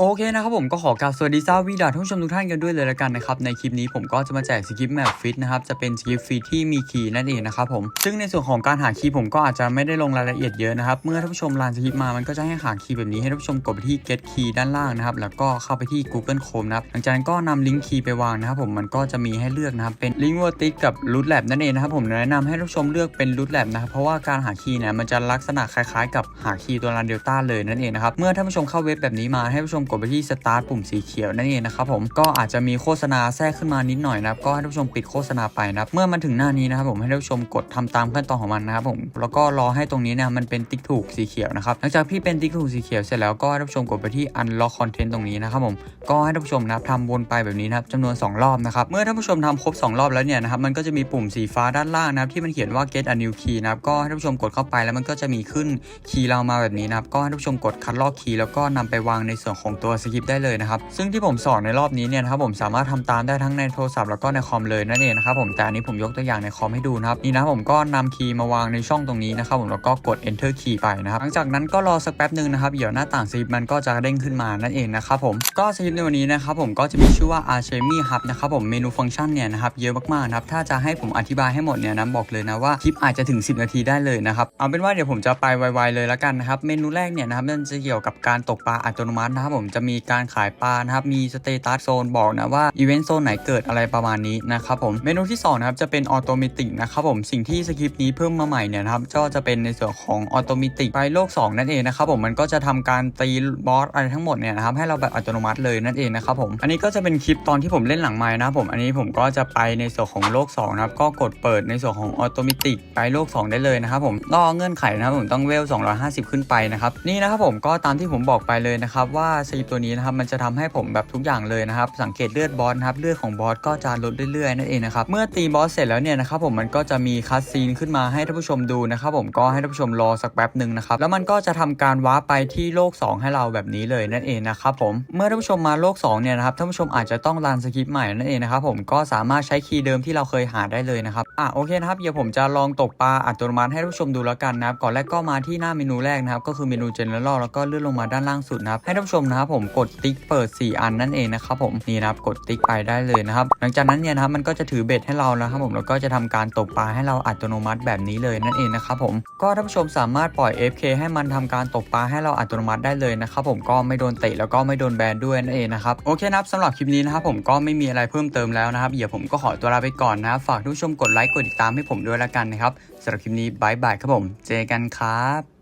โอเคนะครับผมก็ขอกราบสวัสดีซาวีดาท่านผู้ชมทุกท่านกันด้วยเลยละกันนะครับในคลิปนี้ผมก็จะมาแจกสกิปแมปฟิตนะครับจะเป็นสกิปฟรีที่มีคีย์นั่นเองนะครับผมซึ่งในส่วนของการหาคีย์ผมก็อาจจะไม่ได้ลงรายละเอียดเยอะนะครับเมื่อท่านผู้ชมรันสกิปมามันก็จะให้หาคีย์แบบนี้ให้ท่านผู้ชมกดไปที่ get key ด้านล่างนะครับแล้วก็เข้าไปที่ Google Chrome นะครับหลังจากนั้นก็นำลิงก์คีย์ไปวางนะครับผมมันก็จะมีให้เลือกนะครับเป็นลิงก์วอติกกับ root lab นั่นเองนะครับผมแนะนำให้ท่านผู้ชมเลือกเป็น root lab นะครับเพราะว่าการหาคีย์เนี่ยมันจะลักษณะคล้ายๆ กับหาคีย์ตัวรันเดลต้าเลยนั่นเองนะครับเมื่อท่านผู้ชมเข้าเว็บแบบนี้มาให้ท่านผู้ชมกดไปที่ start ปุ่มสีเขียวนั่นเองนะครับผมก็อาจจะมีโฆษณาแทรกขึ้นมานิดหน่อยนะครับก็ให้ท่านผู้ชมปิดโฆษณาไปนะครับเมื่อมันถึงหน้านี้นะครับผมให้ท่านผู้ชมกดทำตามขั้นตอนของมันนะครับผมแล้วก็รอให้ตรงนี้เนี่ยมันเป็นติ๊กถูกสีเขียวนะครับหลังจากพี่เป็นติ๊กถูกสีเขียวเสร็จแล้วก็ให้ท่านผู้ชมกดไปที่ unlock content ตรงนี้นะครับผมก็ให้ท่านผู้ชมนะครับทำวนไปแบบนี้นะครับจำนวน 2 รอบนะครับเมื่อท่านผู้ชมทำครบ 2 รอบแล้วเนี่ยนะครับมันก็จะมีปุ่มสีฟ้าด้านล่างนะครับที่มันเขียนว่า get a new key นะครับก็ให้ท่านผู้ชมกดเข้าไปแล้วมันก็จะมีขึ้นคีย์เรามาแบบนี้นะครับก็ให้ท่านผู้ชมกดคัดลอกคีย์แล้วก็นำไปวางในส่วนของตัวสคริปต์ได้เลยนะครับ ซึ่งที่ผมสอนในรอบนี้เนี่ยนะครับผมสามารถทำตามได้ทั้งในโทรศัพท์แล้วก็ในคอมเลยนั่นเองนะครับผมแต่อันนี้ผมยกตัวอย่างในคอมให้ดูนะครับนี่นะผมก็นำคีย์มาวางในช่องตรงนี้นะครับผมแล้วก็กด enter key ไปนะครับหลังจากนั้นก็รอสักแป๊บหนึ่งนะครับเดี๋ยวหน้าต่างสคริปต์มันก็จะเด้งขึ้นมานั่นเองนะครับผมก็สคริปต์ในวันนี้นะครับผมก็จะมีชื่อว่า Archemy Hub นะครับผมเมนูฟังก์ชันเนี่ยนะครับเยอะมากๆนะครับถ้าจะให้ผมอธิบายให้หมดเนี่ยนะบอกเลยนะว่าคลิปอาจจะถึง 10 นาทีได้เลยนะครับเอาเป็นว่าเดี๋ยวผมจะไปไวๆเลยละกันนะครับเมนูแรกเนี่ยนะครับมันจะเกี่ยวกับการตกปลาอัตโนมัตินะครับผมจะมีการขายปลานะครับ มีสเตตัสโซนบอกนะว่าอีเวนต์โซนไหนเกิดอะไรประมาณนี้นะครับผม เมนูที่2นะครับจะเป็นออโตเมติกนะครับผม สิ่งที่สคริปต์นี้เพิ่มมาใหม่เนี่ยนะครับ ก็จะเป็นในส่วนของออโตเมติกไปโลก 2 นั่นเองนะครับผม มันก็จะทำการตีบอสอะไรทั้งหมดเนี่ยนะครับให้เราแบบอัตโนมัติเลยนั่นเองนะครับผม อันนี้ก็จะเป็นคลิปตอนที่ผมเล่นหลังไม้นะครับผม อันนี้ผมก็จะไปในส่วนของโลก2นะครับ ก็กดเปิดในส่วนของออโตเมติกไปโลก 2 ได้เลยนะครับผมรอเงื่อนไขนะครับผมต้องเวล 250 ขึ้นไปนะครับ นี่นะครับผมก็ตามที่ผมบอกไปเลยนะครับว่าสตัวนี้นะครับมันจะทำให้ผมแบบทุกอย่างเลยนะครับ สังเกตเลือดบอสนะครับเลือดของบอสก็จะลดเรื่อยๆนั่นเองนะครับเมื่อตีบอสเสร็จแล้วเนี่ยนะครับผมมันก็จะมีคัสซีนขึ้นมาให้ท่านผู้ชมดูนะครับผมก็ให้ท่านผู้ชมรอสักแป๊บหนึ่งนะครับแล้วมันก็จะทำการว้าไปที่โลก 2 ให้เราแบบนี้เลยนั่นเองนะครับผมเมื่อท่านผู้ชมมาโลก2เนี่ยนะครับท่านผู้ชมอาจจะต้องรันสคริปต์ใหม่นั่นเองนะครับผมก็สามารถใช้คีย์เดิมที่เราเคยหาได้เลยนะครับอะโอเคนะครับเดี๋ยวผมจะลองตกปลาอัตโนมัติให้ท่านผู้ชมดูแล้วกันนะครับก่อนแรกก็มาที่หน้าเมนูแรกนะครับก็คือเมนู general แล้วก็เลื่อนลงมาด้านล่างสุดนะครับให้ท่านผู้ชมนะครับผมกดติ๊กเปิด 4 อันนั่นเองนะครับผมนี่นะครับกดติ๊กไปได้เลยนะครับหลังจากนั้นเนี่ยนะครับมันก็จะถือเบ็ดให้เราแล้วครับผมแล้วก็จะทำการตกปลาให้เราอัตโนมัติแบบนี้เลยนั่นเองนะครับผมก็ท่านผู้ชมสามารถปล่อย FK ให้มันทำการตกปลาให้เราอัตโนมัติได้เลยนะครับผมก็ไม่โดนเตะแล้วก็ไม่โดนแบนด้วยนั่นเองนะครับโอเคนะครับสำหรับคลิปนี้นะครับผมก็ไม่มีอะไรเพิ่มเติมแล้วนะครับเดี๋ยวผมก็ขอตัวลาไปก่อนนะครับฝากทุกผู้ชมกดไลค์กดติดตามให้ผมด้วยละกันนะครับสำหรับคลิปนี้บายบายครับผม เจอกันครับ